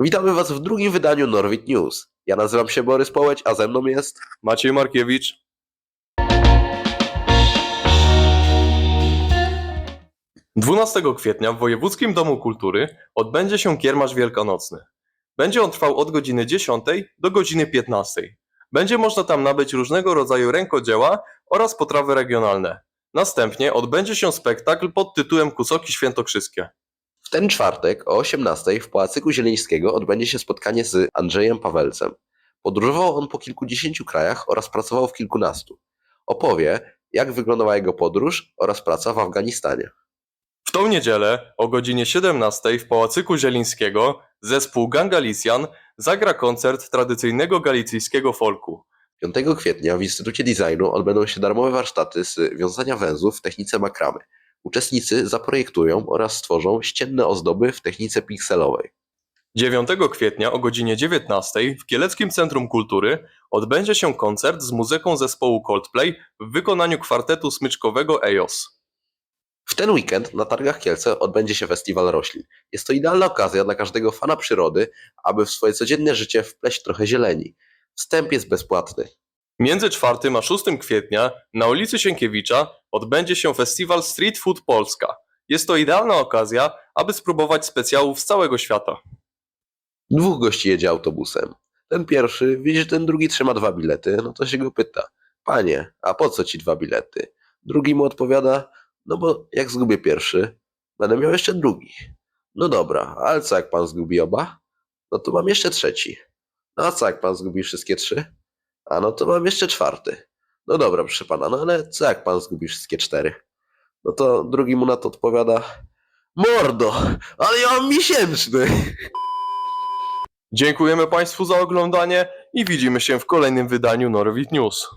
Witamy Was w drugim wydaniu Norwid News. Ja nazywam się Borys Połeć, a ze mną jest... Maciej Markiewicz. Dwunastego kwietnia w Wojewódzkim Domu Kultury odbędzie się kiermasz wielkanocny. Będzie on trwał od godziny 10 do godziny 15. Będzie można tam nabyć różnego rodzaju rękodzieła oraz potrawy regionalne. Następnie odbędzie się spektakl pod tytułem Kusoki Świętokrzyskie. W ten czwartek o 18 w Pałacyku Zieleńskiego odbędzie się spotkanie z Andrzejem Pawelcem. Podróżował on po kilkudziesięciu krajach oraz pracował w kilkunastu. Opowie, jak wyglądała jego podróż oraz praca w Afganistanie. W tą niedzielę o godzinie 17 w Pałacyku Zielińskiego zespół Gangalician zagra koncert tradycyjnego galicyjskiego folku. 5 kwietnia w Instytucie Designu odbędą się darmowe warsztaty z wiązania węzłów w technice makramy. Uczestnicy zaprojektują oraz stworzą ścienne ozdoby w technice pikselowej. 9 kwietnia o godzinie 19 w Kieleckim Centrum Kultury odbędzie się koncert z muzyką zespołu Coldplay w wykonaniu kwartetu smyczkowego EOS. W ten weekend na Targach Kielce odbędzie się festiwal roślin. Jest to idealna okazja dla każdego fana przyrody, aby w swoje codzienne życie wpleść trochę zieleni. Wstęp jest bezpłatny. Między 4 a 6 kwietnia na ulicy Sienkiewicza odbędzie się festiwal Street Food Polska. Jest to idealna okazja, aby spróbować specjałów z całego świata. Dwóch gości jedzie autobusem. Ten pierwszy widzi, że ten drugi trzyma dwa bilety, no to się go pyta. Panie, a po co ci dwa bilety? Drugi mu odpowiada, no bo jak zgubię pierwszy, będę miał jeszcze drugi. No dobra, ale co jak pan zgubi oba? No to mam jeszcze trzeci. No a co jak pan zgubi wszystkie trzy? A no to mam jeszcze czwarty. No dobra, proszę pana, no ale co jak pan zgubi wszystkie cztery? No to drugi mu na to odpowiada, mordo, ale ja mam miesięczny. Dziękujemy Państwu za oglądanie i widzimy się w kolejnym wydaniu Norwid News.